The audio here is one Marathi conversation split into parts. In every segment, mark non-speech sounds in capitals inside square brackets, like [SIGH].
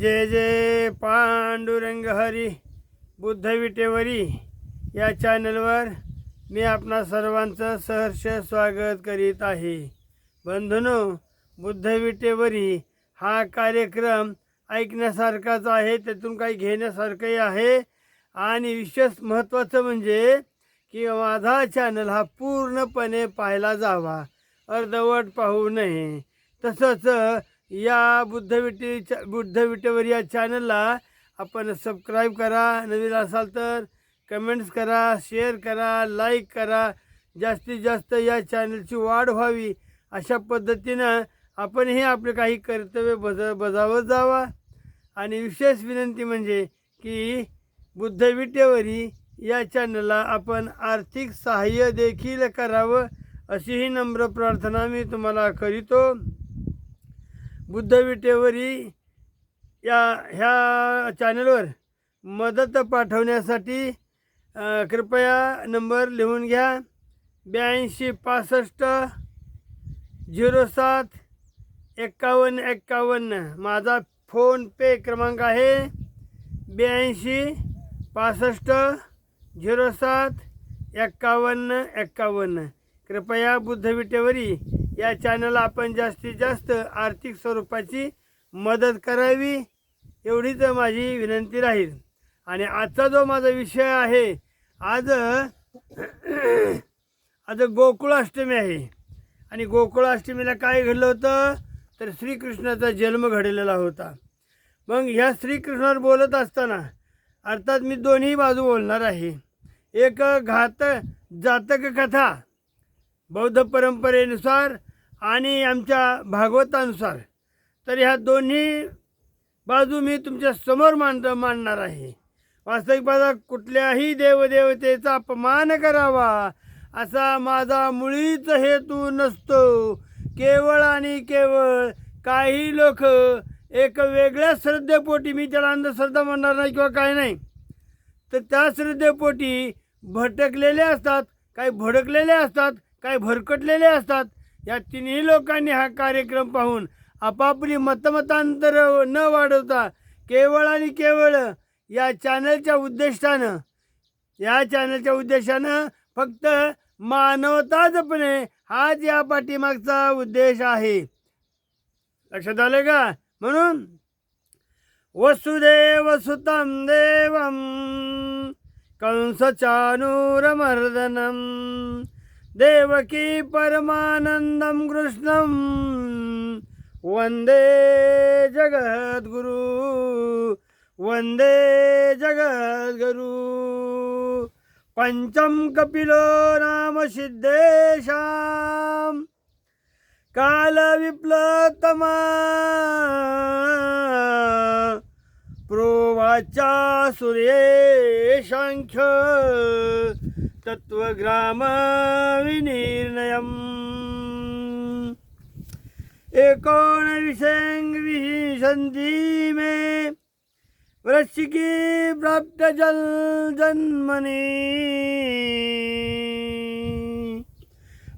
जय जय पांडुरंग हरी बुद्ध विटेवरी या चॅनलवर मी आपणा सर्वांचं सहर्ष स्वागत करीत आहे. बंधनो बुद्ध विटेवरी हा कार्यक्रम ऐकण्यासारखाच आहे त्यातून काही घेण्यासारखंही आहे. आणि विशेष महत्त्वाचं म्हणजे की माझा चॅनल हा पूर्णपणे पाहायला जावा अर्धवट पाहू नये. तसंच या बुद्ध बुद्धविटेवर बुद्ध या चॅनलला आपण सबस्क्राईब करा. नवीन असाल तर कमेंट्स करा शेअर करा लाईक करा. जास्तीत जास्त या चॅनलची वाढ व्हावी अशा पद्धतीनं आपणही आपले काही कर्तव्य बज बजावत जावा. आणि विशेष विनंती म्हणजे की बुद्ध विटेवरी या चॅनलला आपण आर्थिक सहाय्य देखील करावं अशीही नम्र प्रार्थना मी तुम्हाला करीतो. बुद्ध विटेवरी या ह्या चॅनलवर मदत पाठवण्यासाठी कृपया नंबर लिहून घ्या. ब्याऐंशी पासष्ट झिरो सात एक्कावन्न एक्कावन्न. माझा फोनपे क्रमांक आहे. ब्याऐंशी पासष्ट झिरो सात एक्कावन्न एक्कावन्न. कृपया बुद्ध विटेवरी या चॅनलला आपण जास्तीत जास्त आर्थिक स्वरूपाची मदत करावी एवढीच माझी विनंती राहील. आणि आजचा जो माझा विषय आहे आज [CLEARS THROAT] आज गोकुळाष्टमी आहे. आणि गोकुळाष्टमीला काय घडलं होतं? तर श्रीकृष्णाचा जन्म घडलेला होता. मग ह्या श्रीकृष्णावर बोलत असताना अर्थात मी दोन्ही बाजू बोलणार आहे. एक घात जातक कथा बौद्ध परंपरेनुसार आणि आमच्या भागवतानुसार तर ह्या दोन्ही बाजू मी तुमच्यासमोर मांड मांडणार आहे. वास्तविक बाजा कुठल्याही देवदेवतेचा अपमान करावा असा माझा मुळीच हेतू नसतो. केवळ आणि केवळ काही लोक एक वेगळ्या श्रद्धेपोटी मी त्याला अंधश्रद्धा म्हणणार नाही किंवा काय नाही तर त्या श्रद्धेपोटी भटकलेले असतात काही भडकलेले असतात काही भरकटलेले असतात या तिन्ही लोकांनी हा कार्यक्रम पाहून आपापली मतमतांतर न वाढवता केवळ आणि केवळ या चॅनलच्या उद्दिष्टानं या चॅनलच्या उद्देशानं फक्त मानवता जपणे हाच या पाठीमागचा उद्देश आहे. लक्षात आलं का? म्हणून वसुदेव सुतम देवम कंसचानूरमर्दनम देवकी परमानंदम कृष्णम वंदे जगद्गुरु वंदे जगद्गुरु। पंचम कपिलो नाम सिद्धेशाम। काल विप्लतमा प्रोवाचा सूर्येशांख्य। तत्वग्राम विनिर्णयम मे वृश्चिकी प्राप्त जन्मनि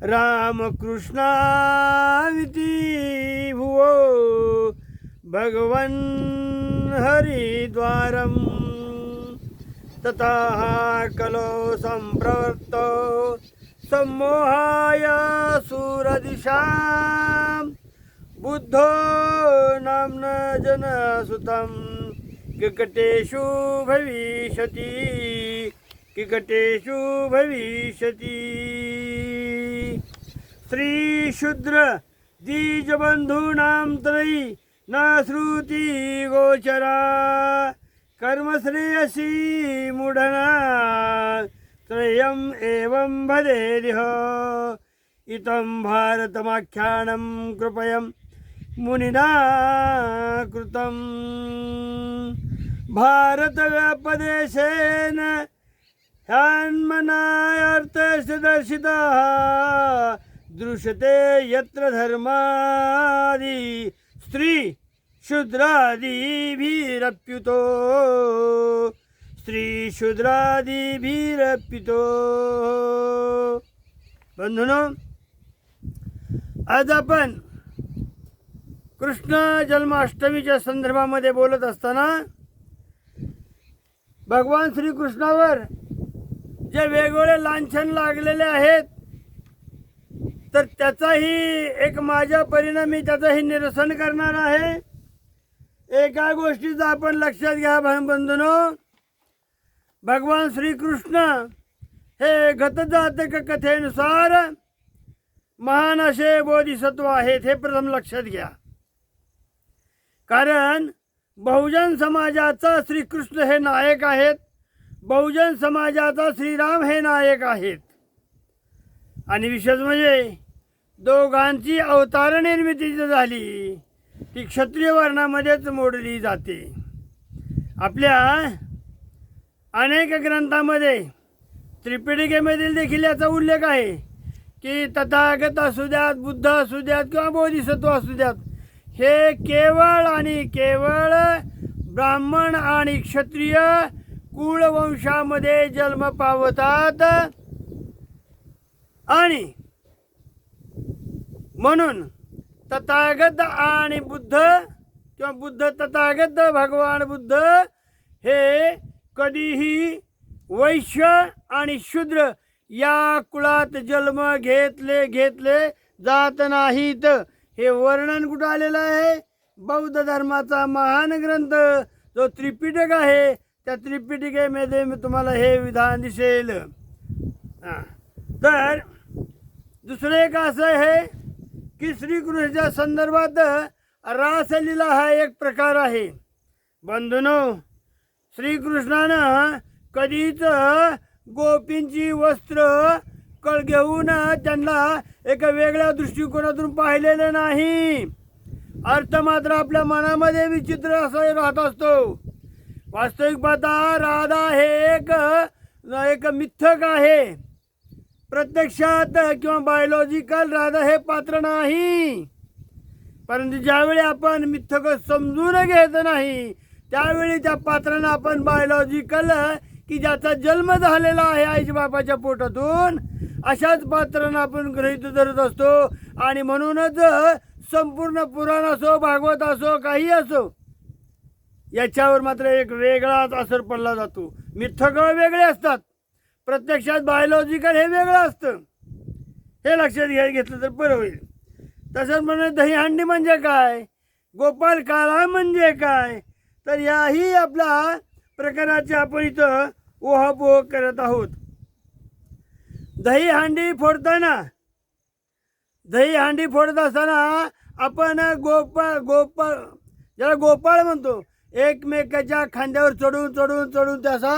रामकृष्णाविति भुवो भगवन् हरिद्वारम्। ततः कलो सम्प्रवृत्तो सम्मोहाय सुरदिशां बुद्धो नाम्न जनसुतं किकटेषु भविष्यति। किकटेषु भविष्यति। श्रीशूद्र द्विजबन्धूनां त्रयी न श्रुति गोचरा। कर्मश्रेयसी मूढना त्रयम् एवं भवेदिह इतं भारतमाख्यानं कृपयं मुनिना कृतं भारतव्यापदेशेन ह्यान्मनायार्थस्य दर्शितः दृश्यते यत्र धर्मादि स्त्री शूद्रादिभिरप्युतो। स्त्रीशूद्रादिभिरप्युतो बंधूनो आज आपण कृष्ण जन्माष्टमीच्या संदर्भामध्ये बोलत असताना भगवान श्रीकृष्णावर जे वेगवेगळे लांछन लागलेले आहेत तर त्याचाही एक माझ्या परिणामी त्याचंही निरसन करणार आहे. एका गोष्टीचं आपण लक्षात घ्या भाई भगवान श्रीकृष्ण हे गतजातक कथेनुसार महान असे बोधिसत्व आहेत हे प्रथम लक्षात घ्या. कारण बहुजन समाजाचा श्रीकृष्ण हे नायक आहेत बहुजन समाजाचा श्रीराम हे नायक आहेत. आणि विशेष म्हणजे दोघांची अवतार निर्मिती झाली. ती क्षत्रिय वर्णामध्येच मोडली जाते. आपल्या अनेक ग्रंथामध्ये त्रिपिटिकेमधील देखील याचा उल्लेख आहे की तथागत असू द्यात बुद्ध असू द्यात किंवा बोधिसत्व असू द्यात हे केवळ आणि केवळ ब्राह्मण आणि क्षत्रिय कुळवंशामध्ये जन्म पावतात. आणि म्हणून तथागत आणि बुद्ध किंवा बुद्ध तथागत भगवान बुद्ध हे कधीही वैश्य आणि शूद्र या कुळात जन्म घेतले घेतले जात नाहीत. हे वर्णन कुठं आलेलं आहे? बौद्ध धर्माचा महान ग्रंथ जो त्रिपिटक आहे त्या त्रिपिटिकेमध्ये मी तुम्हाला हे विधान दिसेल. हां. तर दुसरं एक असं आहे की श्रीकृष्णाच्या संदर्भात रासलीला हा एक प्रकार आहे. बंधुनो श्रीकृष्णानं कधीच गोपींची वस्त्र कळ घेऊन त्यांना एका वेगळ्या दृष्टिकोनातून पाहिलेलं नाही. अर्थ मात्र आपल्या मनामध्ये विचित्र असा राहत असतो. वास्तविक पाहता राधा हे एक एक मिथक आहे. प्रत्यक्षात किंवा बायोलॉजिकल राधा हे पात्र नाही. परंतु ज्यावेळी आपण मिथक समजून घेत नाही त्यावेळी त्या पात्रांना आपण बायोलॉजिकल की ज्याचा जन्म झालेला आहे आईच्या बापाच्या पोटातून अशाच पात्रांना आपण गृहीत धरत असतो. आणि म्हणूनच संपूर्ण पुराण असो भागवत असो काही असो याच्यावर मात्र एक वेगळाच असर पडला जातो. मिथक वेगळे असतात. प्रत्यक्षात बायोलॉजिकल हे वेगळं असतं. हे लक्षात घ्यायला घेतलं तर बरं होईल. तसंच म्हणजे दहीहंडी म्हणजे काय? गोपाल काळा म्हणजे काय? तर याही आपल्या प्रकाराचे आपण इथं ओहापोह करत आहोत. दहीहंडी फोडताना दहीहंडी फोडत असताना आपण गोपाळ गोपाळ ज्याला गोपाळ म्हणतो एकमेकाच्या खांद्यावर चढून चढून चढून त्याचा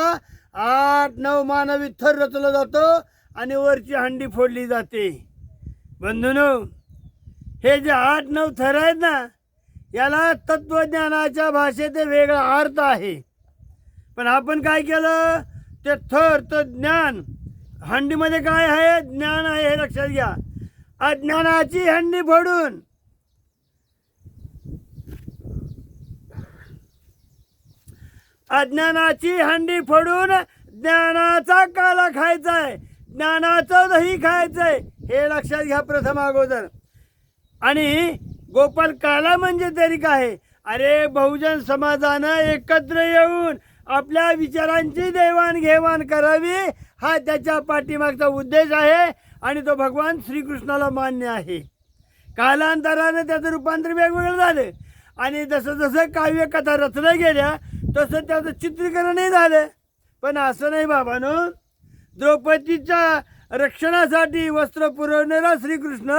आठ नऊ मानवी थर रचलं जातो आणि वरची हंडी फोडली जाते. बंधूनो हे जे आठ नऊ थर आहेत ना याला तत्वज्ञानाच्या भाषेत वेगळा अर्थ आहे. पण आपण काय केलं? ते थर तर ज्ञान. हंडीमध्ये काय आहे? ज्ञान आहे हे लक्षात घ्या. अज्ञानाची हंडी फोडून अज्ञानाची हंडी फोडून ज्ञानाचा काला खायचा आहे ज्ञानाचं दही खायचंय. हे लक्षात घ्या प्रथम अगोदर. आणि गोपाल काला म्हणजे तरी काय? अरे बहुजन समाजानं एकत्र येऊन आपल्या विचारांची देवाणघेवाण करावी हा त्याच्या पाठीमागचा उद्देश आहे आणि तो भगवान श्रीकृष्णाला मान्य आहे. कालांतराने त्याचं रूपांतर वेगवेगळं झालं. आणि जसं जसं काव्यकथा रचल्या गेल्या तसं त्याचं चित्रीकरणही झालं. पण असं नाही बाबानो द्रौपदीच्या रक्षणासाठी वस्त्र पुरवणारा श्रीकृष्ण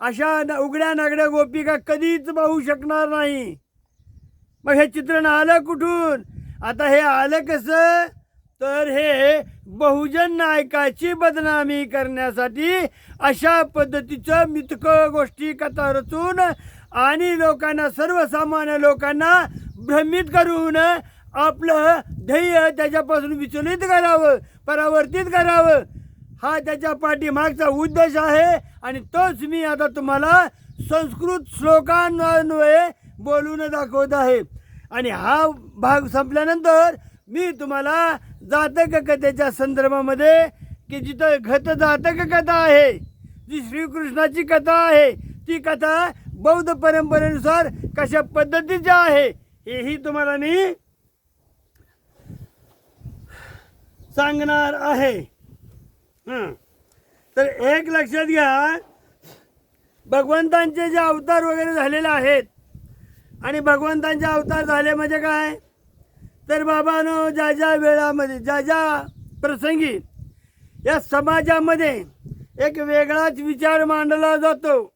अशा उघड्या नागड्या गोपिका कधीच पाहू शकणार नाही. मग हे चित्रण आलं कुठून? आता हे आलं कसं? तर हे बहुजन नायकाची बदनामी करण्यासाठी अशा पद्धतीचं मिथक गोष्टी कथा रचून आणि लोकांना सर्वसामान्य लोकांना भ्रमित करून आपलं ध्येय त्याच्यापासून विचलित करावं परावर्तित करावं. हा त्याच्या पाठीमागचा उद्देश आहे आणि तोच मी आता तुम्हाला संस्कृत श्लोकांन्वये बोलून दाखवत आहे. आणि हा भाग संपल्यानंतर मी तुम्हाला जातक कथेच्या संदर्भामध्ये की जिथं घत जातक कथा आहे जी श्रीकृष्णाची कथा आहे ती कथा बौद्ध परंपरेनुसार कशा पद्धतीचे आहे हेही तुम्हाला मी सांगणार आहे. हं. तर एक लक्षात घ्या भगवंतांचे जे अवतार वगैरे झालेले आहेत आणि भगवंतांचे अवतार झाले म्हणजे काय? तर बाबानो ज्या ज्या वेळामध्ये ज्या ज्या प्रसंगी या समाजामध्ये एक वेगळाच विचार मांडला जातो.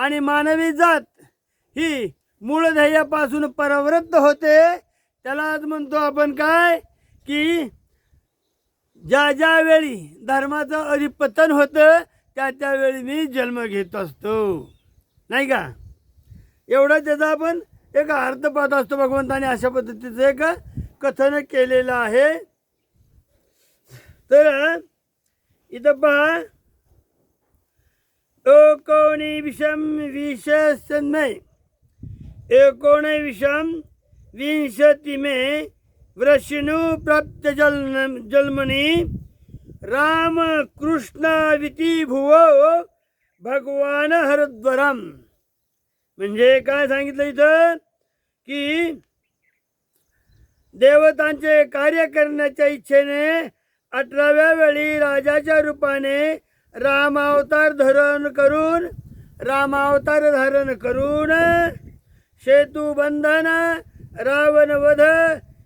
आणि मानवी जात ही मूळ ध्येयापासून परावृत्त होते. त्याला आज म्हणतो आपण काय? की ज्या ज्या वेळी धर्माचं अधिपतन होतं त्या त्यावेळी मी जन्म घेत असतो. नाही का? एवढं त्याचा आपण एक अर्थ पाहत असतो भगवंताने अशा पद्धतीचं एक कथन केलेलं आहे. तर इथं पहा एकोणी विशसन्मे विशन्मय एकोणे विषम विंशति में वृषणु प्राप्त जल जन्मनी राम भुव भगवान हरद्वरम. म्हणजे काय सांगितलं इथं? की देवतांचे कार्य करण्याच्या इच्छेने अठराव्या वेळी राजाच्या रूपाने रामावतार धरण करून रामावतार धारण करून सेतू बंधन रावण वध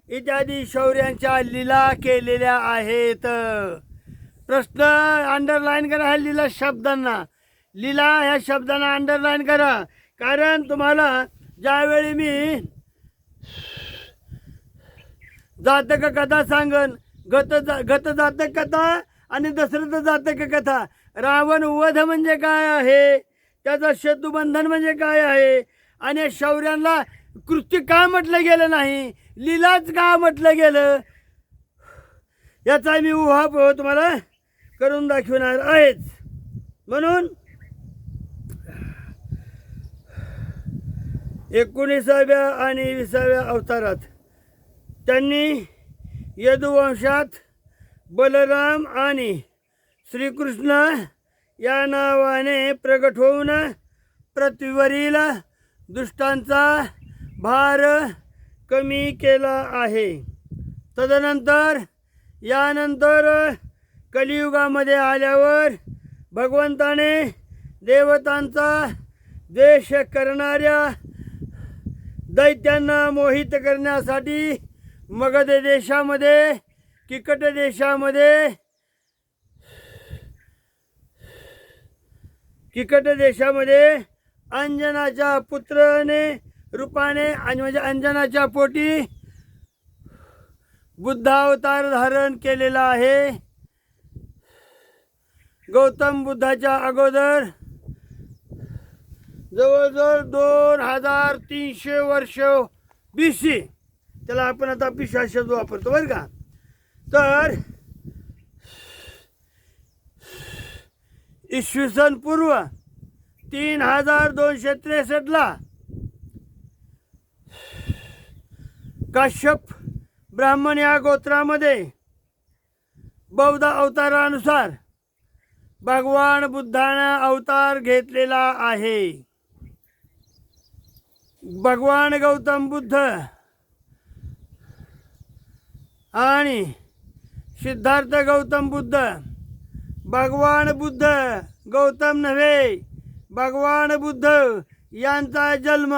इत्यादी शौर्यांच्या लीला केलेल्या आहेत. प्रश्न अंडरलाईन करा ह्या लीला शब्दांना. लीला ह्या शब्दांना अंडरलाईन करा. कारण तुम्हाला ज्यावेळी मी जातक कथा सांगन गत जा- गत जातक कथा आणि दशरथ जातक कथा? रावण वध म्हणजे काय आहे? त्याचा शत्रुबंधन म्हणजे काय आहे? आणि शौर्यांना कृत्य का म्हटलं गेलं नाही? लीलाच का म्हटलं गेलं? याचा मी उहापोह हो तुम्हाला करून दाखवणार आहेच. म्हणून एकोणीसाव्या आणि विसाव्या अवतारात त्यांनी यदुवंशात बलराम आणि श्रीकृष्ण या नावाने प्रगट होऊन पृथ्वीवरील दुष्टांचा भार कमी केला आहे. तदनंतर यानंतर कलियुगामध्ये आल्यावर भगवंताने देवतांचा द्वेष करणाऱ्या दैत्यांना मोहित करण्यासाठी मगध देशामध्ये किकट देशामध्ये किकट देशामध्ये अंजनाच्या पुत्राने रूपाने आणि म्हणजे अंजनाच्या पोटी बुद्धावतार धारण केलेला आहे. गौतम बुद्धाच्या अगोदर जवळजवळ दोन हजार तीनशे वर्ष बी सी त्याला आपण आता पिशा शब्द वापरतो बरं का? तर इसवी सन पूर्व तीन हजार दोनशे त्रेसष्टला काश्यप ब्राह्मण या गोत्रामध्ये बौद्ध अवतारानुसार भगवान बुद्धानं अवतार घेतलेला आहे. भगवान गौतम बुद्ध आणि सिद्धार्थ गौतम बुद्ध भगवान बुद्ध गौतम नव्हे. भगवान बुद्ध यांचा जन्म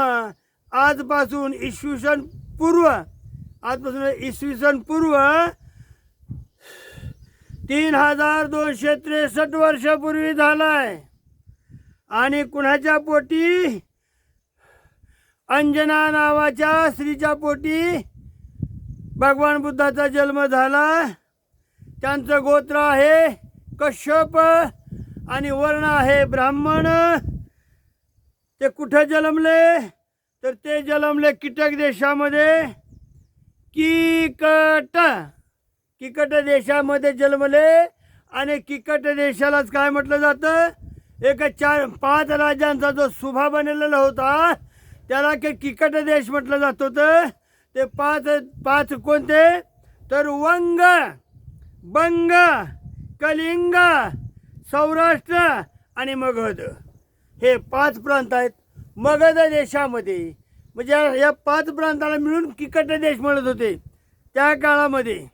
आजपासून इसवी सन पूर्व आजपासून इसवी सन पूर्व तीन हजार दोनशे त्रेसष्ट वर्षापूर्वी झालाय. आणि कुणाच्या पोटी? अंजना नावाच्या स्त्रीच्या पोटी भगवान बुद्धाचा जन्म झाला. त्यांचं गोत्र आहे कश्यप आणि वर्ण आहे ब्राह्मण. ते कुठं जन्मले? तर ते जन्मले कीटक देशामध्ये. किकट. किकट देशामध्ये जन्मले आणि किकट देशालाच काय म्हटलं जातं? एका चार पाच राज्यांचा जो सुभा बनलेला होता त्याला की किकट देश म्हटलं जात होतं. ते पाच पाच कोणते? तर वंग. बंग कलिंग सौराष्ट्र आणि मगध. हे पाच प्रांत आहेत मगध देशामध्ये. म्हणजे या- पाच प्रांताला मिळून किकट देश म्हणत होते. त्या काळामध्ये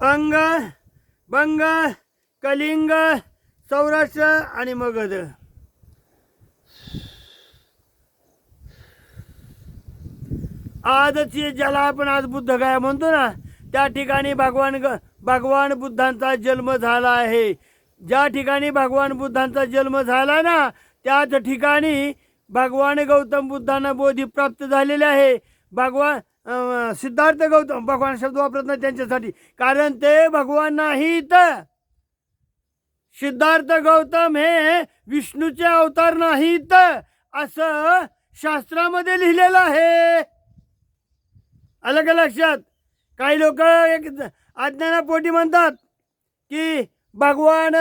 अंग बंग कलिंग सौराष्ट्र आणि मगध. आजची ज्याला आपण आज बुद्ध काय म्हणतो ना त्या ठिकाणी भगवान ग भगवान बुद्धांचा जन्म झाला आहे. ज्या ठिकाणी भगवान बुद्धांचा जन्म झाला ना त्याच ठिकाणी भगवान गौतम बुद्धांना बोधी प्राप्त झालेले आहे. भगवान सिद्धार्थ गौतम भगवान शब्द वापरत नाही त्यांच्यासाठी. कारण ते भगवान नाहीत. सिद्धार्थ गौतम हे विष्णूचे अवतार नाहीत असं शास्त्रामध्ये लिहिलेलं आहे. आलं का लक्षात. काही लोक एक अज्ञानापोटी म्हणतात की भगवान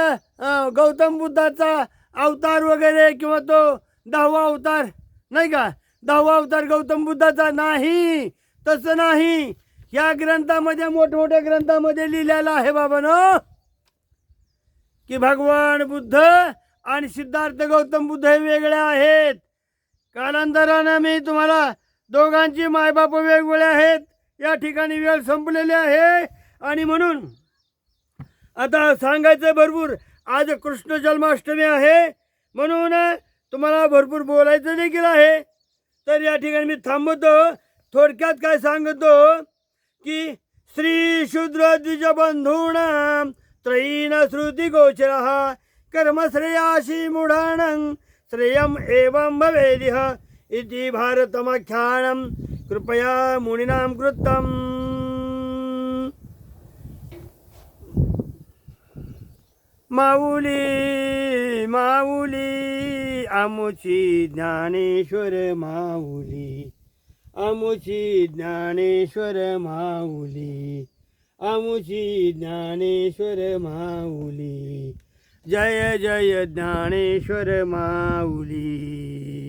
गौतम बुद्धाचा अवतार वगैरे किंवा तो दहावा अवतार नाही का? दहावा अवतार गौतम बुद्धाचा नाही. तसं नाही. या ग्रंथामध्ये मोठमोठ्या ग्रंथामध्ये लिहिलेलं आहे बाबानो की भगवान बुद्ध आणि सिद्धार्थ गौतम बुद्ध हे वेगळे आहेत. कालांतरानं मी तुम्हाला दोघांची मायबाप वेगवेगळे आहेत. या ठिकाणी वेळ संपलेली आहे. आणि म्हणून आता सांगायचं भरपूर. आज कृष्ण जन्माष्टमी आहे. म्हणून तुम्हाला भरपूर बोलायचं देखील आहे. तर या ठिकाणी मी थांबवतो थोडक्यात काय सांगतो की श्री शूद्र द्विजबंधूणां त्रयीन श्रुती गोचर कर्मश्रेयाशी मुढाण. श्रेयम एवं भवेदिह. इति भारतमाख्यानं कृपया मुनीनां कृतम् माऊली माऊली आमुची ज्ञानेश्वर माऊली। आमुची ज्ञानेश्वर माऊली। आमुची ज्ञानेश्वर माऊली। जय जय ज्ञानेश्वर माऊली।